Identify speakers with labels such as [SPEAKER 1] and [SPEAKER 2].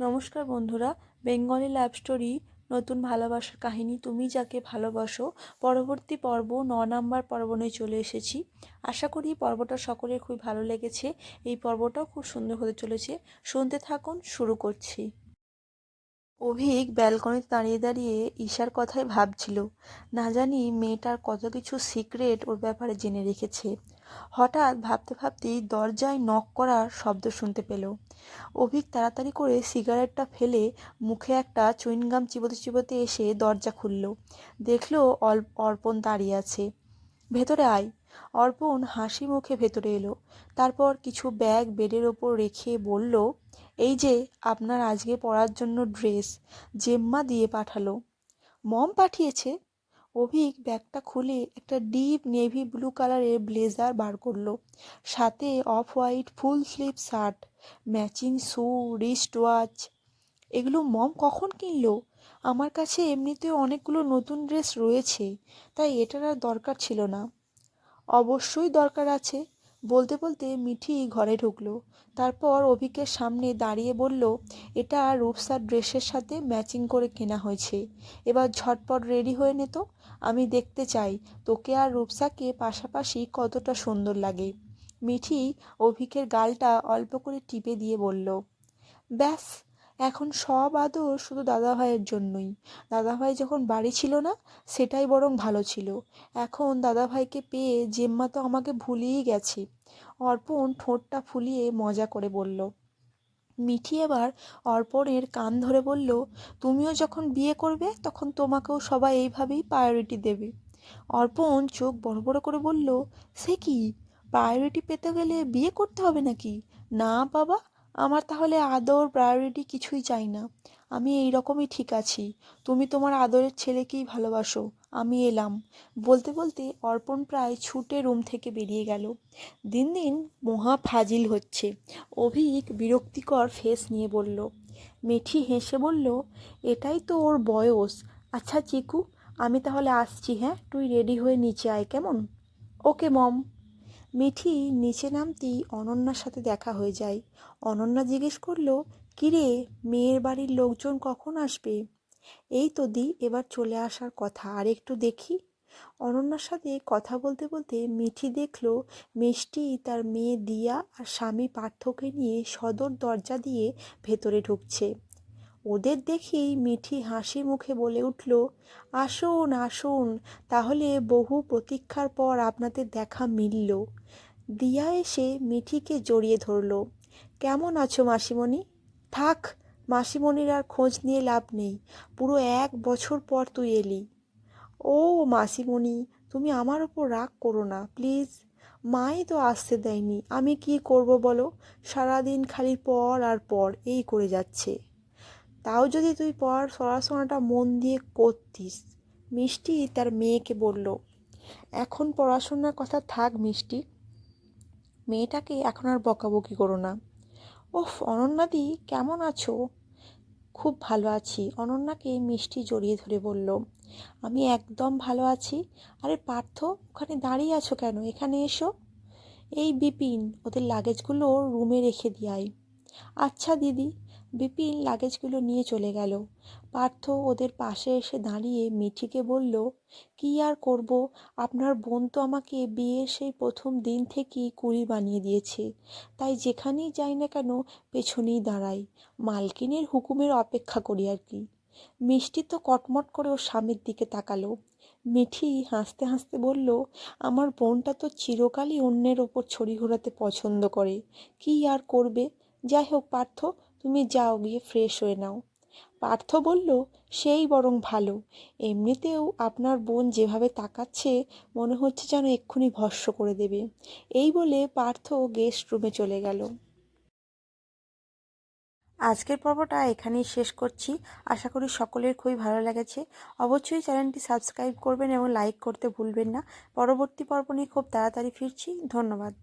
[SPEAKER 1] নমস্কার বন্ধুরা, Bengali love story, নতুন ভালোবাসার কাহিনী তুমি যাকে ভালোবাসো, পরবর্তী পর্ব ন নাম্বার পর্ব নিয়ে চলে এসেছি। আশা করি পর্বটা সকলের খুবই ভালো লেগেছে। এই পর্বটাও খুব সুন্দর হতে চলেছে। শুনতে থাকুন, শুরু করছি। অভিক ব্যালকনিতে দাঁড়িয়ে দাঁড়িয়ে ঈশার কথাই ভাবছিল। না জানি মেয়েটার কত কিছু সিক্রেট ওর ব্যাপারে জেনে রেখেছে। হঠাৎ ভাবতে ভাবতেই দরজায় নক করার শব্দ শুনতে পেল। অভিক তাড়াতাড়ি করে সিগারেটটা ফেলে মুখে একটা চুইনগাম চিবোতে চিবোতে এসে দরজা খুলল। দেখল অর্পণ দাঁড়িয়ে আছে। ভেতরে আয়। অর্পণ হাসি মুখে ভেতরে এলো। তারপর কিছু ব্যাগ বেডের ওপর রেখে বলল, এই যে, আপনার আজকে পড়ার জন্য ড্রেস জেম্মা দিয়ে পাঠালো। মম পাঠিয়েছে? অভিক ব্যাগটা খুলে একটা ডিপ নেভি ব্লু কালারের ব্লেজার বার করল। সাথে off white full sleeve shirt, matching shoe, wrist watch. এগুলো মম কখন কিনলো? আমার কাছে এমনিতেও অনেকগুলো নতুন ড্রেস রয়েছে, তাই এটার আর দরকার ছিল না। অবশ্যই দরকার আছে। বলতে বলতে মিঠি ঘরে ঢুকলো। তারপর অভিকের সামনে দাঁড়িয়ে বলল, এটা রূপসার ড্রেসের সাথে ম্যাচিং করে কেনা হয়েছে। এবার ঝটপট রেডি হয়ে নে তো। আমি দেখতে চাই, তোকে আর রূপসাকে পাশাপাশি কতটা সুন্দর লাগে। মিঠি অভিকের গালটা অল্প করে টিপে দিয়ে বলল, ব্যাস এখন সব আদর শুধু দাদাভাইয়ের জন্যই। দাদাভাই যখন বাড়ি ছিল না, সেটাই বরং ভালো ছিল। এখন দাদাভাইকে পেয়ে জেম্মা তো আমাকে ভুলিয়েই গেছে। অর্পণ ঠোঁটটা ফুলিয়ে মজা করে বলল, মিঠি এবার অর্পণের কান ধরে বলল, তুমিও যখন বিয়ে করবে, তখন তোমাকেও সবাই এইভাবেই প্রায়োরিটি দেবে অর্পণ চোখ বড় বড় করে বলল, সে কি? প্রায়োরিটি পেতে গেলে বিয়ে করতে হবে নাকি? না বাবা আমার তাহলে আদর প্রায়োরিটি কিছুই চাই না। আমি এই রকমই ঠিক আছি। তুমি তোমার আদরের ছেলেকেই ভালোবাসো। আমি এলাম। বলতে বলতে অর্পণ প্রায় ছুটে রুম থেকে বেরিয়ে গেল। দিন দিন মহা ফাজিল হচ্ছে। অভিক বিরক্তিকর ফেস নিয়ে বলল, মেঠি হেসে বলল, এটাই তো ওর বয়স। আচ্ছা চিকু, আমি তাহলে আসছি হ্যাঁ? তুই রেডি হয়ে নিচে আয়, কেমন? ওকে মম মিঠি নিচে নামতেই অনন্যার সাথে দেখা হয়ে যায়। অনন্যা জিজ্ঞেস করল, কিরে, মেয়ের বাড়ির লোকজন কখন আসবে? এই তো দি, এবার চলে আসার কথা, আর একটু দেখি। অনন্যার সাথে কথা বলতে বলতে মিঠি দেখল, মিষ্টি তার মেয়ে দিয়া আর স্বামী পার্থকে নিয়ে সদর দরজা দিয়ে ভেতরে ঢুকছে। ওদের দেখেই মিঠি হাসি মুখে বলে উঠল, আসুন আসুন, তাহলে বহু প্রতীক্ষার পর আপনাদের দেখা মিলল। দিয়া এসে মিঠিকে জড়িয়ে ধরল, কেমন আছো মাসিমণি? থাক, মাসিমণির আর খোঁজ নিয়ে লাভ নেই, পুরো এক বছর পর তুই এলি। ও মাসিমণি, তুমি আমার ওপর রাগ করো না, প্লিজ। মাই তো আসতে দেয়নি, আমি কি করব বলো? সারাদিন খালি পর আর পর, এই করে যাচ্ছে। তাও যদি তুই পড়াশোনাটা মন দিয়ে করতিস, মিষ্টি তার মেয়েকে বলল, এখন পড়াশোনার কথা থাক মিষ্টি, মেয়েটাকে এখন আর বকাবকি করো না। ওফ, অনন্যাদি, কেমন আছো? খুব ভালো আছি। অনন্যাকে মিষ্টি জড়িয়ে ধরে বলল, আমি একদম ভালো আছি। আরে পার্থ, ওখানে দাঁড়িয়ে আছো কেন? এখানে এসো। এই বিপিন, ওদের লাগেজগুলো রুমে রেখে দিয়াই আচ্ছা দিদি। বিপিন লাগেজগুলো নিয়ে চলে গেল। পার্থ ওদের পাশে এসে দাঁড়িয়ে মিঠিকে বলল, কি আর করব? আপনার বোন তো আমাকে বিয়ের সেই প্রথম দিন থেকেই কুড়ি বানিয়ে দিয়েছে। তাই যেখানেই যাই না কেন পেছনেই দাঁড়াই। মালকিনের হুকুমের অপেক্ষা করি আর কি। মিষ্টি তো কটমট করে ওর স্বামীর দিকে তাকালো। মিঠি হাসতে হাসতে বলল, আমার বোনটা তো চিরকালই অন্যের ওপর ছড়ি ঘোরাতে পছন্দ করে। কি আর করবে? যাই হোক পার্থ তুমি যাও গিয়ে ফ্রেশ হয়ে নাও। পার্থ বলল, সেই বরং ভালো। এমনিতেও আপনার বোন যেভাবে তাকাচ্ছে, মনে হচ্ছে যেন এক্ষুনি ভস্য করে দেবে। এই বলে পার্থ গেস্ট রুমে চলে গেল। আজকের পর্বটা এখানেই শেষ করছি। আশা করি সকলের খুবই ভালো লেগেছে। অবশ্যই চ্যানেলটি সাবস্ক্রাইব করবেন এবং লাইক করতে ভুলবেন না। পরবর্তী পর্ব নিয়ে খুব তাড়াতাড়ি ফিরছি। ধন্যবাদ।